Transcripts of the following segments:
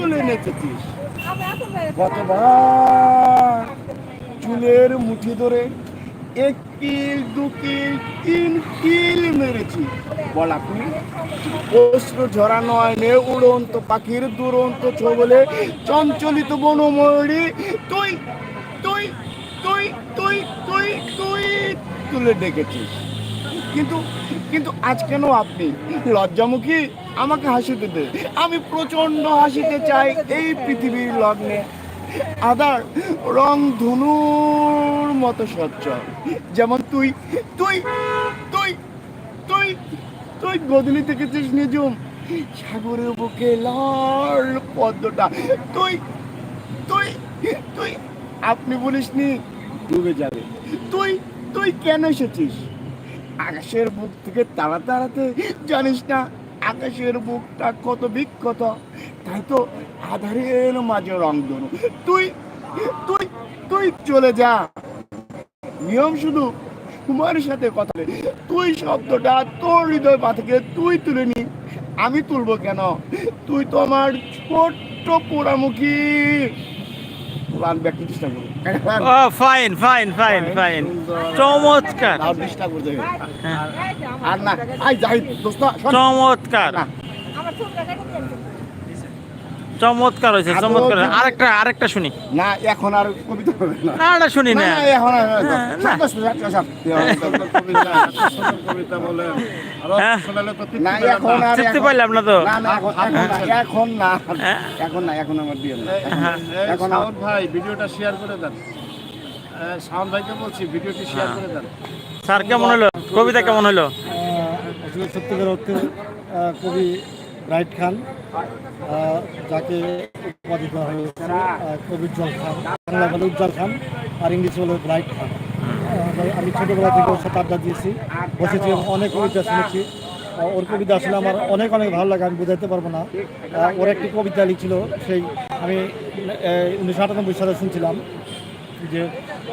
তুলে নেচেছিস কতবার চুলের মুঠি ধরে এক কিল দু কিল তিন কিল মেরেছি। বল আপনি। অস্ত্র ঝরা নয় নে উড়ন্ত পাখির দুরন্ত ছবলে চঞ্চলিত বনময়ূরী তুই তুই তুই তুই তুই তুই তুলে ডেকেছিস। কিন্তু কিন্তু আজ কেন আপনি? লজ্জামুখী? আমাকে হাসিতে দে আমি প্রচণ্ড হাসিতে চাই এই পৃথিবীর লগ্নে। আদার রং ধনুর মতো স্বচ্ছ। যেমন তুই তুই তুই তুই তুই গদলি দেখেছিস নিজুম সাগরের বুকে লাল পদ্মটা। তুই তুই তুই, আপনি বলিসনি, ডুবে যাবে। তুই তুই কেন এসেছিস? আকাশের বুক থেকে তাড়া তাড়াতে জানিস না আকাশের বুকটা কত বিক্ষত তাই তো আধারের মাঝে রং ধরু। তুই তুই তুই চলে যা। নিয়ম শুধু তোমার সাথে কথা তুই শব্দটা তোর হৃদয় পা থেকে তুই তুলে নি। আমি তুলবো কেন? তুই তো আমার ছোট্ট পোড়ামুখী। গান ব্যক্তি চেষ্টা করব ও ফাইন ফাইন ফাইন ফাইন চমৎকার। আর চেষ্টা করতে আর না আই যাই দোস্ত। চমৎকার। না। চমৎকার হয়েছে চমৎকার আরেকটা আরেকটা শুনি না এখন আর কবিতা হবে না না না শুনি না এখন আর না। হ্যাঁ। তো না এখন না তো না না এখন এখন না, এখন না হ্যাঁ। এখন আমার দিয়ে হ্যাঁ। এখন শাওন ভাই ভিডিওটা শেয়ার করে দেন ভাইকে বলছি ভিডিওটি শেয়ার হ্যাঁ। করে দেন স্যার কেমন হলো কবিতা কেমন হলো আসলে সত্যিকার অর্থে কবি রাইট খান যাকে উপাধি দেওয়া হয়েছে উজ্জ্বল খান, বাংলা বলে উজ্জ্বল খান, আর ইংলিশ বলে ব্রাইট খান। আমি ছোটবেলা থেকে ওর আড্ডা দিয়েছি, বসেছি, অনেক কবিতা শুনেছি। ওর কবিতা আসলে আমার অনেক অনেক ভালো লাগে, আমি বোঝাতে পারব না। ওর একটি কবিতা লিখছিল, সেই আমি উনিশশো আটানব্বই সালে শুনছিলাম, যে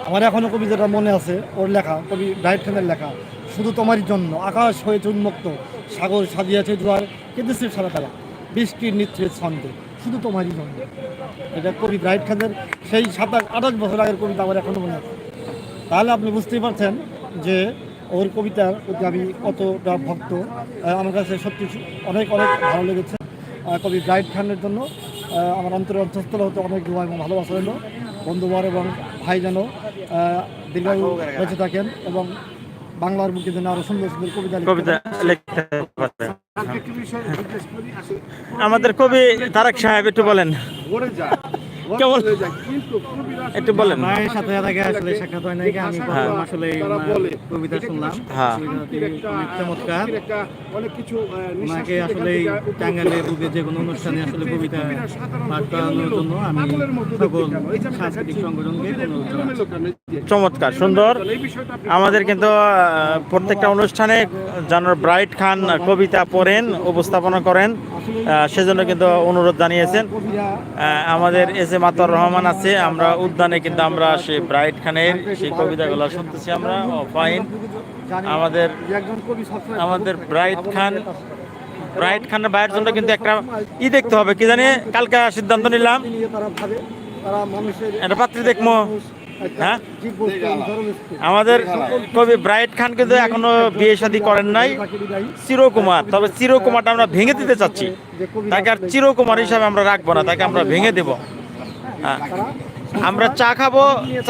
আমার এখনও কবিতাটা মনে আছে, ওর লেখা, কবি ব্রাইট খানের লেখা, শুধু তোমারই জন্য, আকাশ হয়েছে উন্মুক্ত সাগর সাজিয়েছে জোয়ার কেঁদেছে সারা তারা বৃষ্টির নিত্রের ছন্দে শুধু তোমারই জন্য এটা কবি ব্রাইট খানের সেই সাতাশ আঠাশ বছর আগের কবিতা আমার এখনও মনে আছে। তাহলে আপনি বুঝতেই পারছেন যে ওর কবিতার প্রতি আমি কতটা ভক্ত আমার কাছে সত্যি অনেক অনেক ভালো লেগেছে। কবি ব্রাইট খানের জন্য আমার অন্তরে অন্তঃস্থল হতে অনেক দোয়া এবং ভালোবাসা হলো বন্ধুবর এবং ভাই যেন আহ, দীর্ঘায়ু বেঁচে থাকেন এবং বাংলার বুকে যেন আরও সুন্দর সুন্দর কবিতা লিখতে কবিতা লিখতে পারে। আমাদের কবি তারেক সাহেব একটু বলেন। কেমন? একটু বলেন। মায়ের সাথে আগে আসলে সাক্ষাৎ হয় আমি হ্যাঁ। আসলে কবিতা শুনলাম। হ্যাঁ। চমৎকার। ওনাকে আসলে। বুকে যে কোনো অনুষ্ঠানে আসলে কবিতা পাঠ করানোর জন্য আমি সকল সাংস্কৃতিক সংগঠনকে চমৎকার সুন্দর। আমাদের কিন্তু প্রত্যেকটা অনুষ্ঠানে জানোর ব্রাইট খান কবিতা পড়েন উপস্থাপনা করেন সেজন্য কিন্তু অনুরোধ জানিয়েছেন। আমাদের এস এ মাতর রহমান আছে আমরা উদ্যানে কিন্তু আমরা সেই ব্রাইট খানের সেই কবিতাগুলো শুনতেছি আমরা ফাইন। আমাদের আমাদের ব্রাইট খান ব্রাইট খানের বাইরের জন্য কিন্তু একটা ই দেখতে হবে কি জানি কালকে সিদ্ধান্ত নিলাম। তারা পাত্রী দেখব হ্যাঁ? জড়বস্তু আমাদের কবি ব্রাইট খান কিন্তু এখনও বিয়ে শাদী করেন নাই চিরকুমার। তবে চিরকুমারটা আমরা ভেঙে দিতে চাচ্ছি। তাকে আর চিরকুমার হিসাবে আমরা রাখব না তাকে আমরা ভেঙে দেব। হ্যাঁ। আমরা চা খাব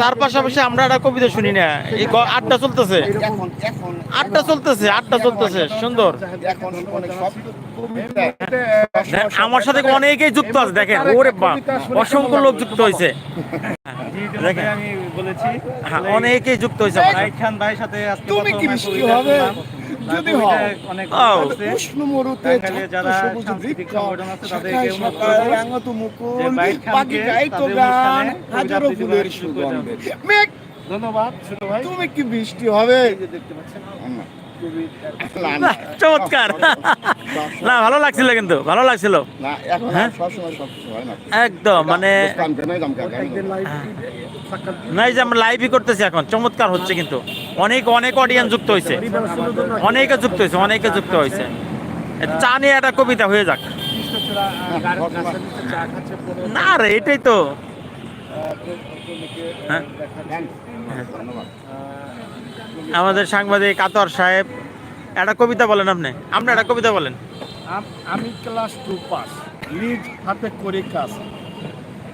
চার পাশাপাশি আমরা একটা কবিতা শুনি না। এই আড্ডা চলতেছে। আড্ডা চলতেছে আড্ডা চলতেছে সুন্দর। দেখ, আমার সাথে অনেকেই যুক্ত আছে দেখেন ওরে বাপ অসংখ্য লোক যুক্ত হয়েছে। দেখেন আমি বলেছি হ্যাঁ, অনেকেই যুক্ত হয়েছে রাইট খান ভাইয়ের সাথে আজকে তুমি কি মিষ্টি হবে? যদি অনেক ও। ভালো লাগছে। উষ্ণ মরুতে যারা সাংস্কৃতিক সংগঠন আছে তাদেরকে শাখায় করব রাঙাত মুকুল, যে বাইট খানকে পাখি গাইতো গান, হাজারো ফুলের সুগন্ধে। ধন্যবাদ ছোট ভাই। তুমি কি বৃষ্টি হবে? দেখতে পাচ্ছেন। চমৎকার। না ভালো লাগছিল কিন্তু ভালো লাগছিল। হ্যাঁ? একদম মানে নাই যে আমরা লাইভই করতেছি এখন চমৎকার হচ্ছে কিন্তু। অনেক অনেক অডিয়েন্স যুক্ত হয়েছে অনেকে যুক্ত হয়েছে অনেকে যুক্ত হয়েছে চা নিয়ে একটা কবিতা হয়ে যাক। না রে এটাই তো। হ্যাঁ। ধন্যবাদ। হ্যাঁ। আমাদের সাংবাদিক আতর সাহেব একটা কবিতা বলেন আপনি। আপনি একটা কবিতা বলেন। আমি ক্লাস টু পাস নিজ হাতে করি কাজ।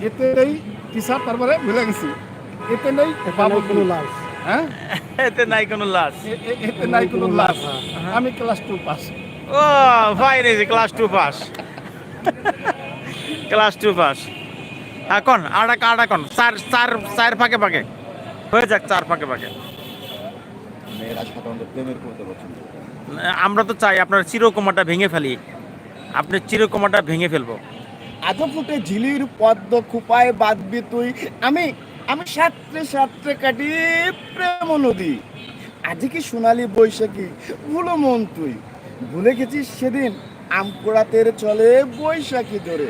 এতেই টিচার তারপরে ভুলে গেছি। এতে নেই এখানে কোনো লাশ। হ্যাঁ? এতে নাই কোনো লাশ। এতে নাই কোনো লাভ আমি ক্লাস টু পাস ও fine easy class two pass class two pass এখন আড়া আড়া কোন? চার চার চার ফাঁকে ফাঁকে। হয়ে যাক চার ফাঁকে ফাঁকে। মেয়েরা সাধারণত প্রেমের কবিতা পছন্দ আমরা তো চাই আপনার চিরকুমাটা ভেঙে ফেলি। আপনি চিরকুমাটা ভেঙে ফেলব। আজও ফুটে ঝিলির পদ্ম খুপায় বাঁধবি তুই। আমি আমি সাত্রে সাত্রে কাটি প্রেম নদী। আজকে কি সোনালি বৈশাখী ভুলো মন তুই। ভুলে গেছিস সেদিন আমকুড়াতের চলে বৈশাখী ধরে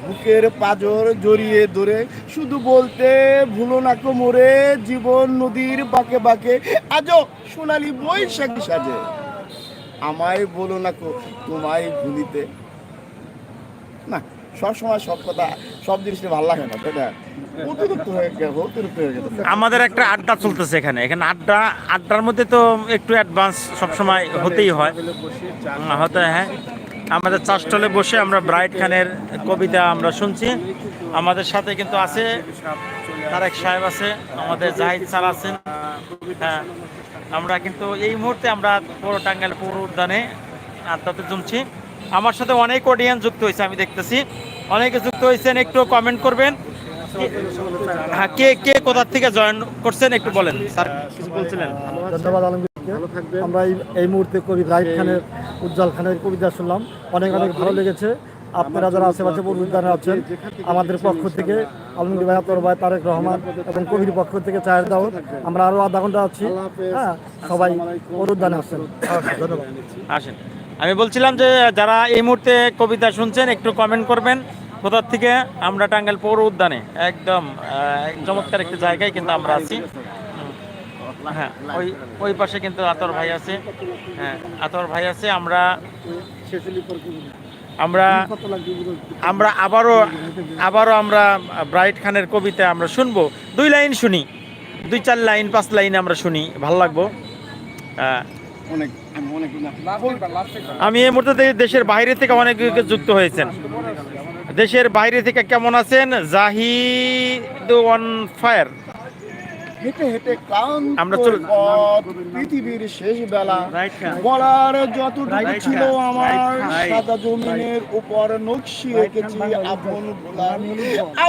বুকের পাজর জড়িয়ে ধরে শুধু বলতে ভুলো না কোমরে জীবন নদীর বাঁকে বাঁকে আজও সোনালি বৈশাখী সাজে। আমায় বলো না কো তোমায় ভুলিতে। না সবসময় সব কথা সব জিনিসটা ভালো লাগে না তাই না? হয়ে হয়ে আমাদের একটা আড্ডা চলতেছে এখানে। এখানে আড্ডা আড্ডার মধ্যে তো একটু অ্যাডভান্স সবসময় হতেই হয়। হতে হ্যাঁ। আমাদের চাষটলে বসে আমরা ব্রাইট খানের কবিতা আমরা শুনছি। আমাদের সাথে কিন্তু আছে তারেক সাহেব আছে আমাদের জাহিদ স্যার আছেন। হ্যাঁ আমরা কিন্তু এই মুহূর্তে আমরা পৌর টাঙ্গাইল পৌর উদ্যানে আড্ডাতে জমছি। আমার সাথে অনেক অডিয়েন্স যুক্ত হয়েছে আমি দেখতেছি। অনেকে যুক্ত হয়েছেন একটু কমেন্ট করবেন। হ্যাঁ কে কে কোথার থেকে জয়েন করছেন একটু বলেন। স্যার। কিছু বলছিলেন? ধন্যবাদ আমরা এই এই মুহূর্তে কবি রাইট খানের উজ্জ্বল খানের কবিতা শুনলাম। অনেক অনেক ভালো লেগেছে। আপনারা যারা আশেপাশে পূর্ব উদ্যানে আছেন আমাদের পক্ষ থেকে আলমগীর ভাই আতর ভাই তারেক রহমান এবং কবির পক্ষ থেকে চায়ের দাওয়াত। আমরা আরও আধা ঘণ্টা আছি। হ্যাঁ সবাই পূর্ব উদ্যানে আসছেন ধন্যবাদ। আসেন। আমি বলছিলাম যে যারা এই মুহূর্তে কবিতা শুনছেন একটু কমেন্ট করবেন। কোথার থেকে? আমরা টাঙ্গাইল পৌর উদ্যানে। একদম চমৎকার একটি জায়গায় কিন্তু আমরা আছি। হ্যাঁ ওই ওই পাশে কিন্তু আতর ভাই আছে। হ্যাঁ আতর ভাই আছে আমরা আমরা আমরা আবারও আবারও আমরা ব্রাইট খানের কবিতা আমরা শুনব। দুই লাইন শুনি দুই চার লাইন পাঁচ লাইন আমরা শুনি ভালো লাগবো। আমি অনেক না আমি এই মুহূর্তে দেশের বাইরে থেকে অনেক যুক্ত হয়েছেন। দেশের বাইরে থেকে কেমন আছেন? Zahid on fire. হেঁটে হেঁটে ক্লান্ত আমরা চল- পথ, পৃথিবীর শেষ বেলা। বলার যতটুকু ছিল আমার সাদা জমিনের উপর নকশি এঁকেছি আপন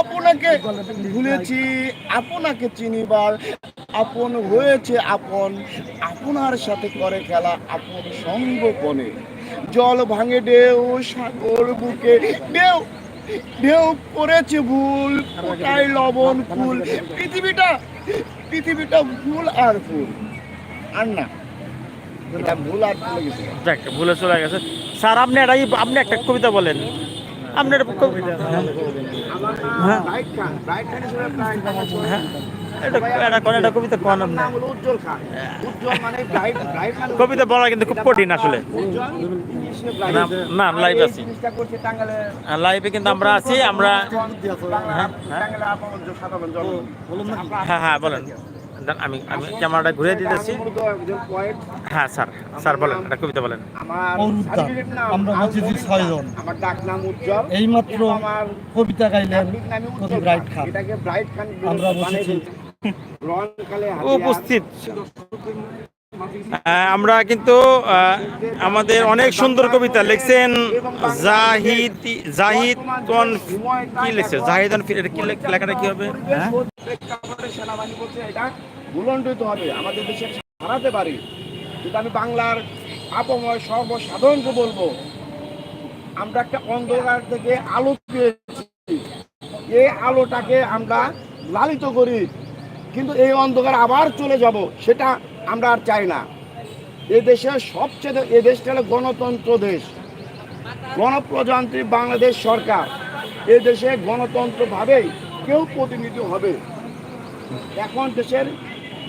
আপনাকে ভুলেছি আপনাকে চিনিবার। আপন হয়েছে আপন আপনার সাথে করে খেলা আপন সঙ্গপনে জল ভাঙে ঢেউ সাগর বুকে ঢেউ ঢেউ করেছে ভুল কোটায় লবণ ফুল। পৃথিবীটা পৃথিবীটা ভুল আর ভুল। আর না। এটা ভুল আর ভুল গেছে। দেখ ভুলে চলে গেছে। স্যার আপনি একটা ই- আপনি একটা কবিতা বলেন। আপনার কবিতা হ্যাঁ। হ্যাঁ। এটা এটা একটা কবিতা উজ্জ্বল মানে ব্রাইট ব্রাইট মানে কবিতা বলা কিন্তু খুব কঠিন আসলে। না লাইভ আছি। লাইভে কিন্তু আমরা আছি আমরা হ্যাঁ, জন হ্যাঁ হ্যাঁ বলেন। আমি আমি ক্যামেরাটা ঘুরে দিতেছি। হ্যাঁ স্যার স্যার বলেন একটা কবিতা বলেন। আমার হচ্ছি যে ছয়জন। আমার ডাক নাম উজ্জ্বল। এইমাত্র আমার কবিতা গাইলেন ব্রাইট খান। আমরা বসেছি। উপস্থিত। আমরা কিন্তু আমাদের অনেক সুন্দর কবিতা লিখছেন জাহিদ জাহিদ কি লিখছে? জাহিদ লেখাটা কি হবে? হ্যাঁ? ভুলণ্ডিত হবে আমাদের দেশে হারাতে পারি। কিন্তু আমি বাংলার আপময় সর্বসাধারণকে বলব আমরা একটা অন্ধকার থেকে আলো পেয়েছি এই আলোটাকে আমরা লালিত করি কিন্তু এই অন্ধকার আবার চলে যাব, সেটা আমরা আর চাই না। এ দেশের সবচেয়ে এ দেশটা হলো গণতন্ত্র দেশ। গণপ্রজাতন্ত্রী বাংলাদেশ সরকার। এ দেশে গণতন্ত্রভাবেই কেউ প্রতিনিধি হবে। এখন দেশের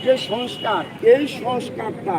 যে সংস্কার, এই সংস্কারটা